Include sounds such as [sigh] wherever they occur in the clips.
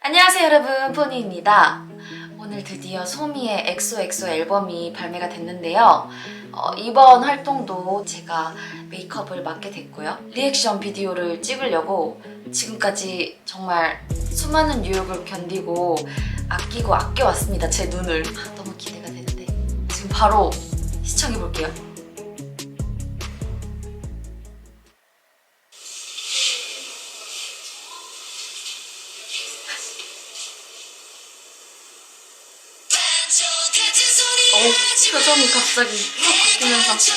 안녕하세요 여러분. 포니입니다. 오늘 드디어 소미의 엑소엑소 앨범이 발매가 됐는데요. 어, 이번 활동도 제가 메이크업을 맡게 됐고요. 리액션 비디오를 찍으려고 지금까지 정말 수많은 유혹을 견디고 아끼고 아껴왔습니다 제 눈을. 아, 너무 기대가 되는데. 지금 바로 시청해볼게요 표정이 갑자기 확 바뀌면서.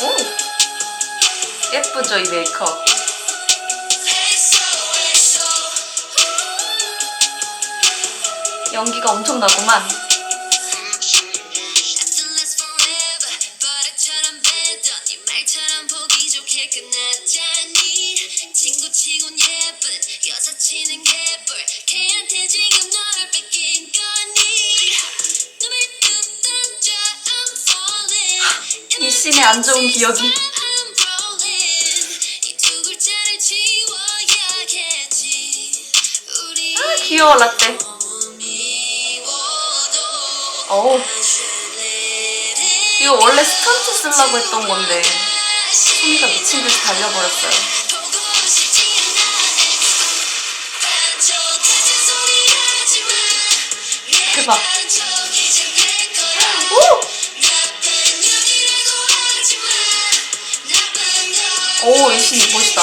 오! 예쁘죠 이 메이크업. 연기가 엄청나구만 개뿔. 걔한테 지금 너를 뺏긴 거니? 이 씬의 안 좋은 기억이? 아, 귀여워 라떼. 어우. 이거 원래 스턴트 쓰려고 했던 건데 소미가 미친 듯이 달려버렸어요 대박. 오! 오, 이 씬이 멋있다.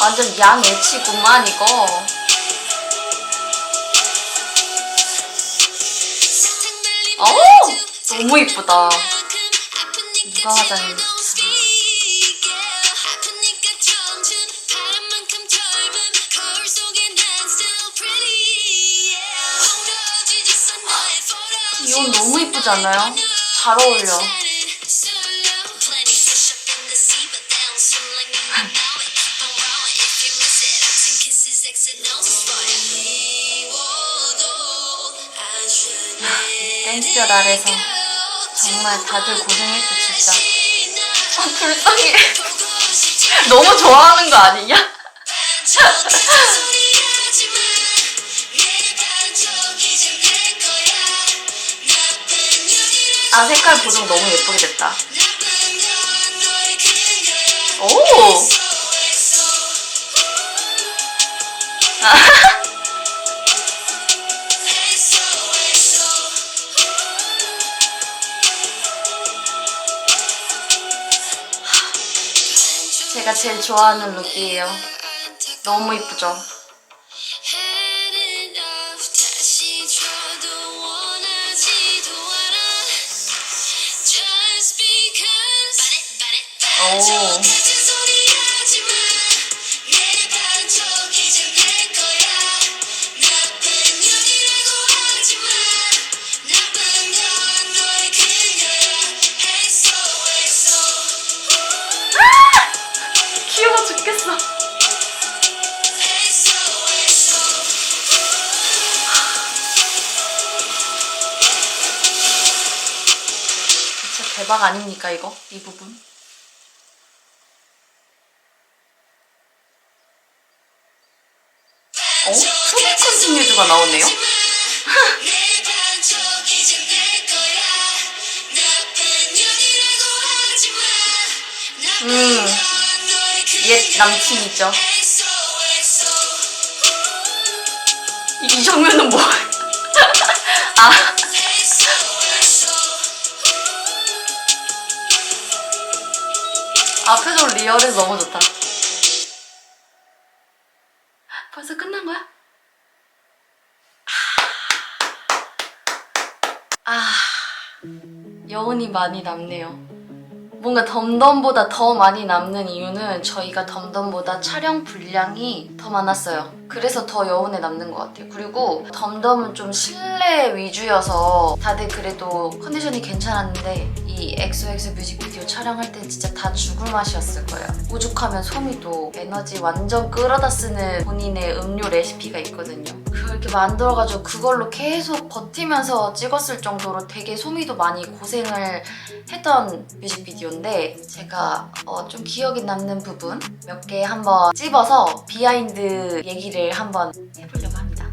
완전 양애치구만 이거. 어우! 너무 이쁘다. 누가 화장했 이옷 너무 이쁘지 않아요? 잘 어울려 [laughs] 땡볕 아래서 정말 다들 고생했죠 진짜 아 불쌍해 [laughs] 너무 좋아하는 거 아니냐? [laughs] 아 색깔 보정 너무 예쁘게 됐다 오! [laughs] 제가 제일 좋아하는 룩이에요 너무 이쁘죠? 짜 대박 아닙니까 이거? 이 부분? 어? 소리 컨티뉴즈가 나오네요? 음, 옛 남친이죠 이, 이 장면은 뭐야? [laughs] 아 표정 리얼해서 너무 좋다 여운이 많이 남네요 뭔가 덤덤보다 더 많이 남는 이유는 저희가 덤덤보다 촬영 분량이 더 많았어요. 그래서 더 여운에 남는 것 같아요. 그리고 덤덤은 좀 실내 위주여서 다들 그래도 컨디션이 괜찮았는데 이 엑소엑소 뮤직비디오 촬영할 땐 진짜 다 죽을 맛이었을 거예요. 오죽하면 소미도 에너지 완전 끌어다 쓰는 본인의 음료 레시피가 있거든요. 그렇게 만들어가지고 그걸로 계속 버티면서 찍었을 정도로 되게 소미도 많이 고생을 했던 뮤직비디오 인데 제가 어, 좀 기억에 남는 부분 몇 개 한번 찝어서 비하인드 얘기를 한번 해보려고 합니다.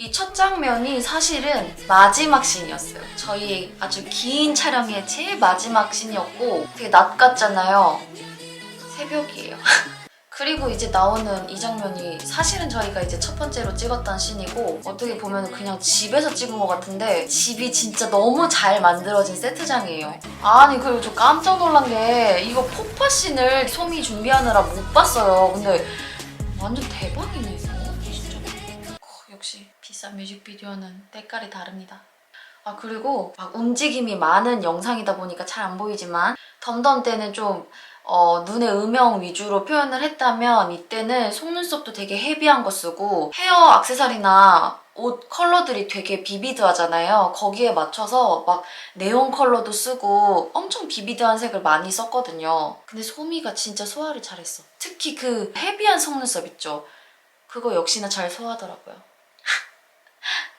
이 첫 장면이 사실은 마지막 씬이었어요. 저희 아주 긴 촬영의 제일 마지막 씬이었고 되게 낮 같잖아요. 새벽이에요. [laughs] 그리고 이제 나오는 이 장면이 사실은 저희가 이제 첫 번째로 찍었던 씬이고 어떻게 보면 그냥 집에서 찍은 것 같은데 집이 진짜 너무 잘 만들어진 세트장이에요. 아니 그리고 저 깜짝 놀란 게 이거 폭파 씬을 소미 준비하느라 못 봤어요. 근데 완전 대박이네 이거 진짜. 어, 역시 비싼 뮤직비디오는 때깔이 다릅니다. 아 그리고 막 움직임이 많은 영상이다 보니까 잘 안 보이지만 덤덤 때는 좀 어, 눈의 음영 위주로 표현을 했다면 이때는 속눈썹도 되게 헤비한 거 쓰고 헤어 악세사리나 옷 컬러들이 되게 비비드하잖아요. 거기에 맞춰서 막 네온 컬러도 쓰고 엄청 비비드한 색을 많이 썼거든요. 근데 소미가 진짜 소화를 잘했어. 특히 그 헤비한 속눈썹 있죠. 그거 역시나 잘 소화하더라고요.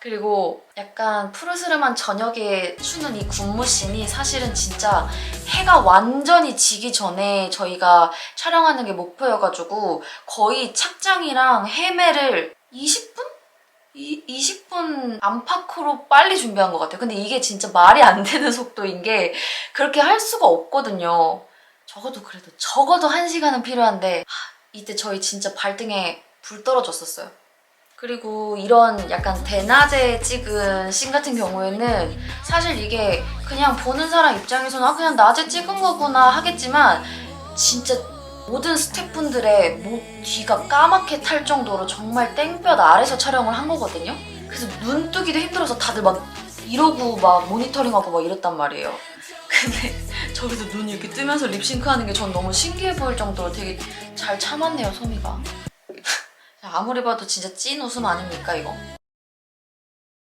그리고 약간 푸르스름한 저녁에 추는 이 군무씬이 사실은 진짜 해가 완전히 지기 전에 저희가 촬영하는 게 목표여가지고 거의 착장이랑 헤매를 20분? 이, 20분 안팎으로 빨리 준비한 것 같아요. 근데 이게 진짜 말이 안 되는 속도인 게 그렇게 할 수가 없거든요. 적어도 그래도 적어도 1시간은 필요한데 하, 이때 저희 진짜 발등에 불 떨어졌었어요. 그리고 이런 약간 대낮에 찍은 씬 같은 경우에는 사실 이게 그냥 보는 사람 입장에서는 아 그냥 낮에 찍은 거구나 하겠지만 진짜 모든 스태프분들의 목 뒤가 까맣게 탈 정도로 정말 땡볕 아래서 촬영을 한 거거든요. 그래서 눈 뜨기도 힘들어서 다들 막 이러고 막 모니터링하고 막 이랬단 말이에요. [laughs] 근데 저기서 눈 이렇게 뜨면서 립싱크하는 게 전 너무 신기해 보일 정도로 되게 잘 참았네요, 소미가. 아무리 봐도 진짜 찐 웃음 아닙니까 이거?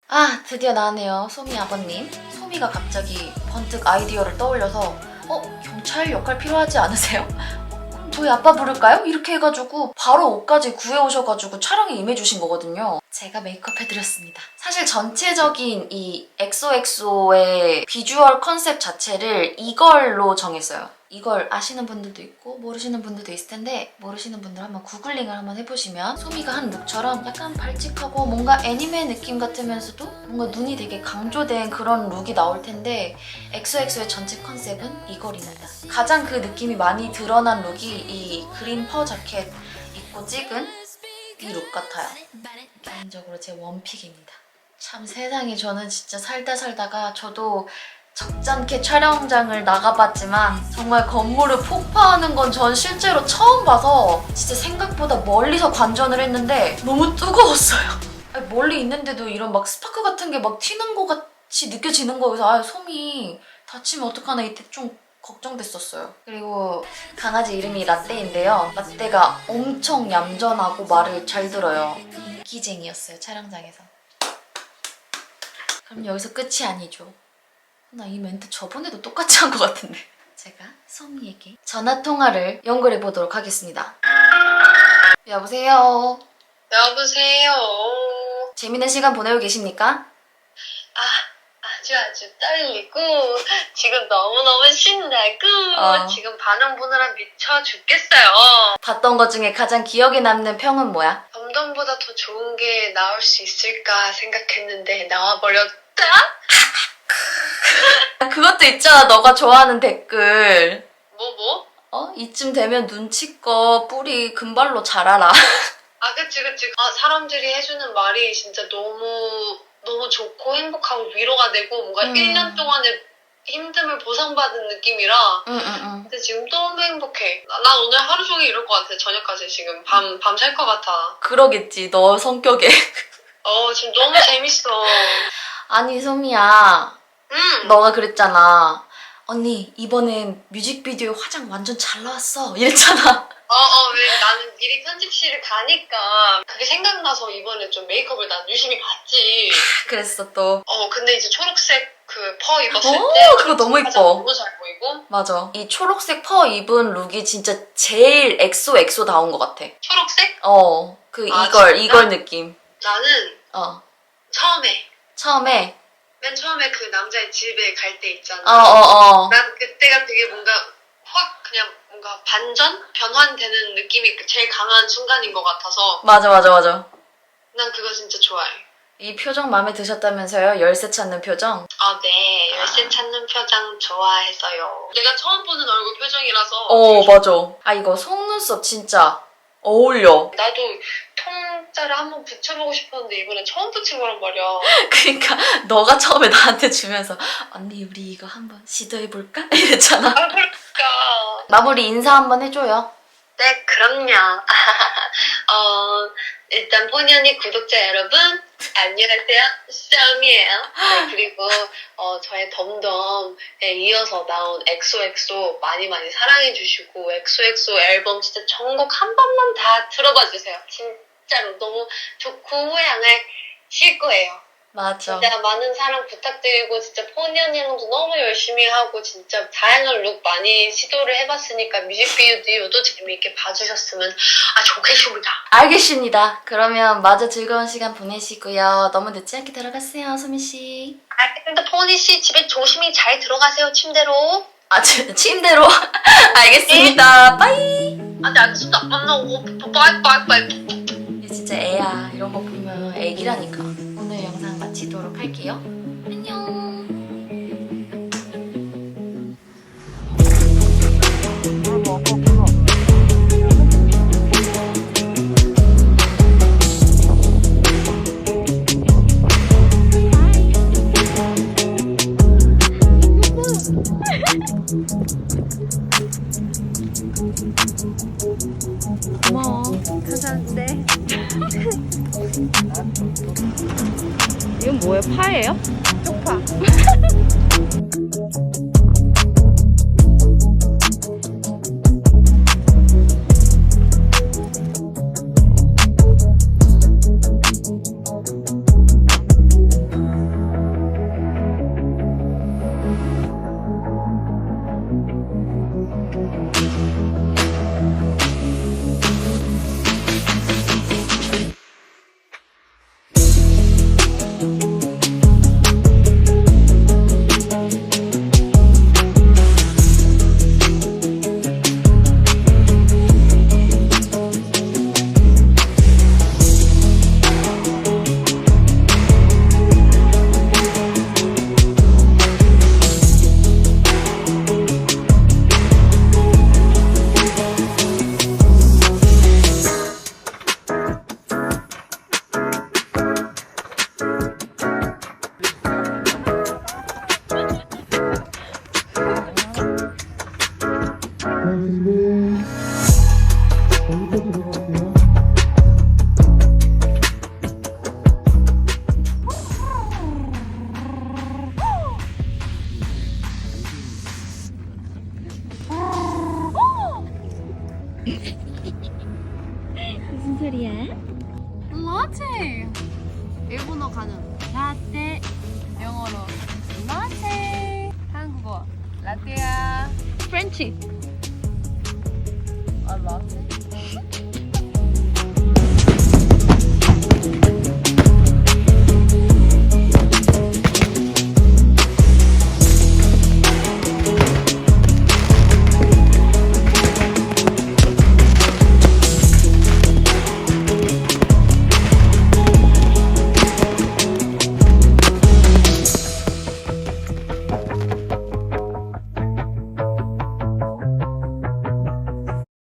아 드디어 나왔네요 소미 아버님 소미가 갑자기 번뜩 아이디어를 떠올려서 어? 경찰 역할 필요하지 않으세요? [laughs] 저희 아빠 부를까요? 이렇게 해가지고 바로 옷까지 구해오셔가지고 촬영에 임해주신 거거든요 제가 메이크업 해드렸습니다 사실 전체적인 이 엑소엑소의 비주얼 컨셉 자체를 이걸로 정했어요 이걸 아시는 분들도 있고 모르시는 분들도 있을 텐데 모르시는 분들 한번 구글링을 한번 해보시면 소미가 한 룩처럼 약간 발칙하고 뭔가 애니메 느낌 같으면서도 뭔가 눈이 되게 강조된 그런 룩이 나올 텐데 엑소엑소의 전체 컨셉은 이걸입니다. 가장 그 느낌이 많이 드러난 룩이 이 그린 퍼 자켓 입고 찍은 이 룩 같아요. 개인적으로 제 원픽입니다. 참 세상에 저는 진짜 살다 살다가 저도 적잖게 촬영장을 나가봤지만 정말 건물을 폭파하는 건 전 실제로 처음 봐서 진짜 생각보다 멀리서 관전을 했는데 너무 뜨거웠어요. [laughs] 멀리 있는데도 이런 막 스파크 같은 게 막 튀는 것 같이 느껴지는 거여서 아 솜이 다치면 어떡하나 이때 좀 걱정됐었어요. 그리고 강아지 이름이 라떼인데요. 라떼가 엄청 얌전하고 말을 잘 들어요. 인기쟁이였어요 촬영장에서. 그럼 여기서 끝이 아니죠. 나 이 멘트 저번에도 똑같이 한 것 같은데. 제가 소미에게 전화 통화를 연결해 보도록 하겠습니다. 여보세요. 여보세요. 재밌는 시간 보내고 계십니까? 아, 아주 아주 떨리고, 지금 너무너무 신나고, 어. 지금 반응 보느라 미쳐 죽겠어요. 봤던 것 중에 가장 기억에 남는 평은 뭐야? 덤덤보다 더 좋은 게 나올 수 있을까 생각했는데, 나와버렸다? [laughs] 그것도 있잖아. 너가 좋아하는 댓글. 뭐, 뭐? 어? 이쯤 되면 눈치껏 뿌리 금발로 자라라. [laughs] 아, 그치, 그치. 아, 사람들이 해주는 말이 진짜 너무, 너무 좋고 행복하고 위로가 되고, 뭔가 음. 1년 동안의 힘듦을 보상받은 느낌이라, 응, 응, 응. 근데 지금 너무 행복해. 나, 난 오늘 하루 종일 이럴 것 같아. 저녁까지 지금 밤, 밤 살 것 같아. 그러겠지. 너 성격에. [laughs] 어, 지금 너무 재밌어. 아니, 소미야. 응. 너가 그랬잖아. 언니 이번엔 뮤직비디오 화장 완전 잘 나왔어. 이랬잖아. 어어 왜 나는 미리 편집실을 가니까 그게 생각나서 이번에 좀 메이크업을 난 유심히 봤지. 그랬어 또. 어 근데 이제 초록색 그 퍼 입었을 오, 때 그거 너무 화장 이뻐. 너무 잘 보이고. 맞아. 이 초록색 퍼 입은 룩이 진짜 제일 엑소 엑소 다운 것 같아. 초록색? 어 그 아, 이걸 진짜? 이걸 느낌. 나는 어. 처음에. 처음에 맨 처음에 그 남자의 집에 갈 때 있잖아. 어 어 어 난 그때가 되게 뭔가 확 그냥 뭔가 반전 변환되는 느낌이 제일 강한 순간인 것 같아서 맞아 맞아 맞아 난 그거 진짜 좋아해. 이 표정 마음에 드셨다면서요 열쇠 찾는 표정 아, 네. 열쇠 찾는 표정 좋아해서요. 내가 처음 보는 얼굴 표정이라서. 어 맞아 아 이거 속눈썹 진짜 어울려 나도 통 짜를 한번 붙여보고 싶었는데 이번엔 처음 붙인 거란 말이야. [laughs] 그러니까 너가 처음에 나한테 주면서 언니 우리 이거 한번 시도해볼까? [laughs] 이랬잖아 아, 그러니까. 마무리 인사 한번 해줘요 네, 그럼요. [laughs] 어, 일단 본연이 구독자 여러분, 안녕하세요. 썸이에요. 네, 그리고 어, 저의 덤덤에 이어서 나온 엑소엑소 많이 많이 사랑해주시고 엑소엑소 앨범 진짜 전곡 한 번만 다 들어봐 주세요. 진짜 로 너무 좋고 후회안할 거예요. 맞아 진짜 많은 사랑 부탁드리고 진짜 포니언이랑도 너무 열심히 하고 진짜 다양한 룩 많이 시도를 해봤으니까 뮤직비디오도 재미있게 봐주셨으면 아 좋겠습니다. 알겠습니다 그러면 마저 즐거운 시간 보내시고요 너무 늦지 않게 들어갔어요 소미 씨 알겠습니다. 포니 씨 집에 조심히 잘 들어가세요 침대로. 아 치- 침대로 [laughs] 알겠습니다 빠이 아, 네 알겠습니다. 만나고 빠이 빠이 빠이. 이런 거 보면 애기라니까. 오늘 영상 마치도록 할게요. 안녕 뭐예요? 파예요? 쪽파.